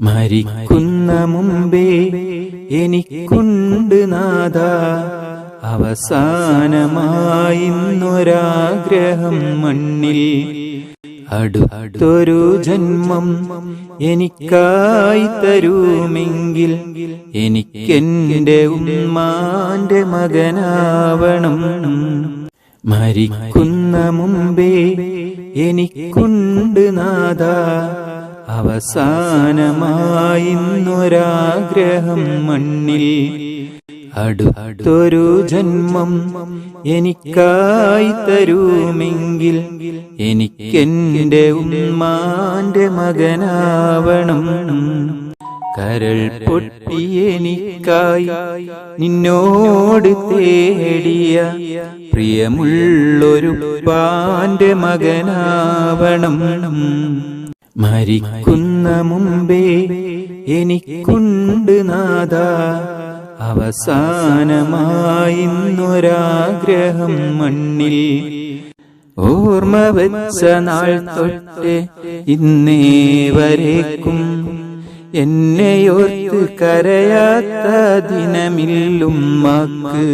മരിക്കുന്ന മുമ്പേ എനിക്കുണ്ട് നാഥ. അവസാനമായിന്നൊരാഗ്രഹം മണ്ണിൽ. അടുത്തൊരു ജന്മം എനിക്കായി തരുമെങ്കിൽ എനിക്കെന്റെ ഉമ്മാന്റെ മകനാവണം. മരിക്കുന്ന മുമ്പേ എനിക്കുണ്ട് നാഥ. അവസാനമായിന്നൊരാഗ്രഹം മണ്ണിൽ. അടുത്തൊരു ജന്മം എനിക്കായി തരുമെങ്കിൽ എനിക്കെന്റെ ഉമ്മാന്റെ മകനാവണം. കരൾ പൊട്ടി എനിക്കായി നിന്നോട് തേടിയ പ്രിയമുള്ളൊരു പാന്റെ മകനാവണം. മരിക്കുന്ന മുമ്പേ എനിക്കുണ്ട് നാഥ. അവസാനമായിന്നൊരാഗ്രഹം മണ്ണിൽ ഓർമ്മ വെച്ച നാൾ തൊട്ട് ഇന്നേ വരേക്കും. എന്നെയോർത്ത് കരയാത്ത ദിനമില്ലുമ്മാക്ക്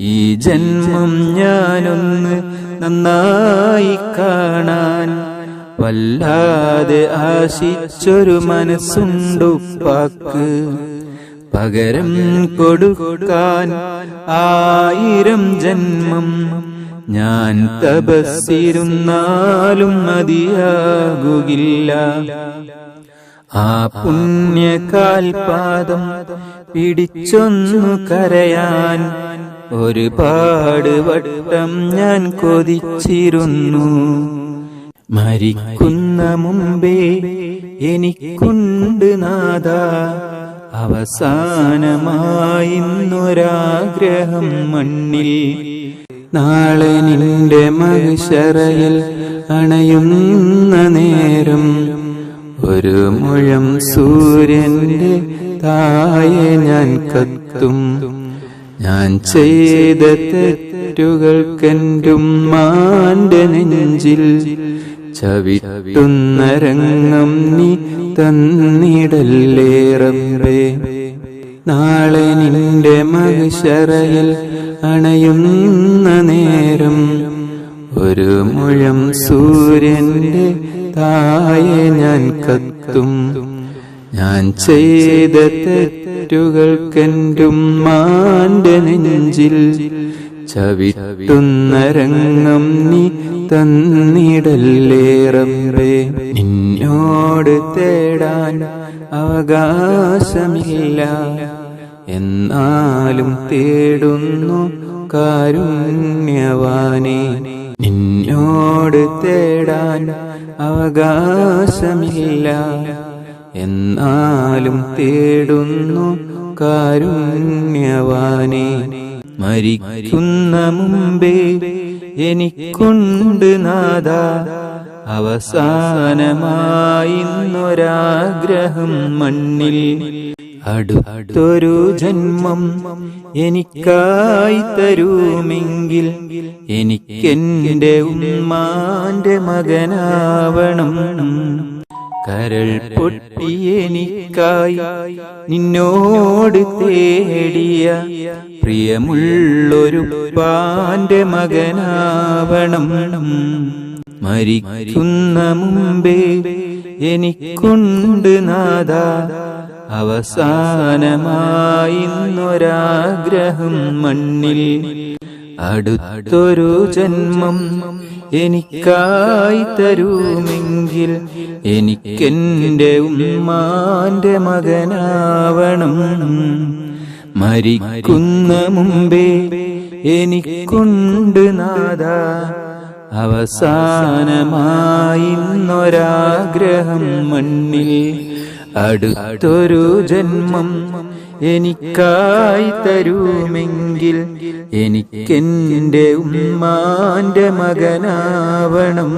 ഈ ജന്മം ഞാനൊന്ന് നന്നായി കാണാൻ വല്ലാതെ ആശിച്ചൊരു മനസ്സുണ്ടുപ്പാക്ക് പകരം കൊടുക്കാൻ ആയിരം ജന്മം ഞാൻ തപസ്സിരുന്നാലും മതിയാകുകില്ല. ആ പുണ്യകാൽപാദം പിടിച്ചൊന്നു കരയാൻ ഒരുപാട് വട്ടം ഞാൻ കൊതിച്ചിരുന്നു. മരിക്കുന്ന മുമ്പേ എനിക്കുണ്ട് നാഥ. അവസാനമായിന്നൊരാഗ്രഹം മണ്ണിൽ. നാളെ നിന്റെ മഹിഷറയിൽ അണയുന്ന നേരം ഒരു മുഴം സൂര്യന്റെ തായെ ഞാൻ കത്തും. ഞാൻ ചെയ്ത തെറ്റുകൾക്കെന്റെ മാന്റെ നെഞ്ചിൽ. ചവിട്ടുന്ന രംഗം നീ തന്നിടല്ലേറേ നാളെ നിന്റെ മഹിഷറയിൽ അണയുന്ന നേരം ഒരു മുഴം സൂര്യന്റെ തായെ ഞാൻ കത്തും. ഞാൻ ചെയ്ത തെറ്റുകൾക്കെന്റും മാന്റെ നെഞ്ചിൽ ചവിട്ടുന്ന രംഗം നീ തന്നിടല്ലേറമ്പേ. നിന്നോട് തേടാൻ അവകാശമില്ല. എന്നാലും തേടുന്നു കാരുണ്യവാനെ. നിന്നോട് തേടാൻ അവകാശമില്ല. എന്നാലും തേടുന്നു കാരുണ്യവാനെ. മരിക്കുന്ന മുമ്പേ എനിക്കുണ്ട് നാഥ. അവസാനമായിന്നൊരാഗ്രഹം മണ്ണിൽ. അടുത്തൊരു ജന്മം എനിക്കായി തരൂമെങ്കിൽ എനിക്കെന്റെ ഉമ്മാന്റെ മകനാവണം. കരൾ പൊട്ടിയെനിക്കായി നിന്നോട് തേടിയ പ്രിയമുള്ളൊരു പാന്റെ മകനാവണം. മരിക്കുന്ന മുമ്പേ എനിക്കുണ്ട് നാഥ. ഒരാഗ്രഹം മണ്ണിൽ അടുത്തൊരു ജന്മം എനിക്കായി തരുമെങ്കിൽ എനിക്കെന്റെ ഉമ്മാന്റെ മകനാവണം. മരിക്കുന്ന മുമ്പേ എനിക്കുണ്ട് നാഥ. ഒരാഗ്രഹം മണ്ണിൽ. അടുത്തൊരു ജന്മം എനിക്കായി തരുമെങ്കിൽ എനിക്കെന്റെ ഉമ്മാന്റെ മകനാവണം.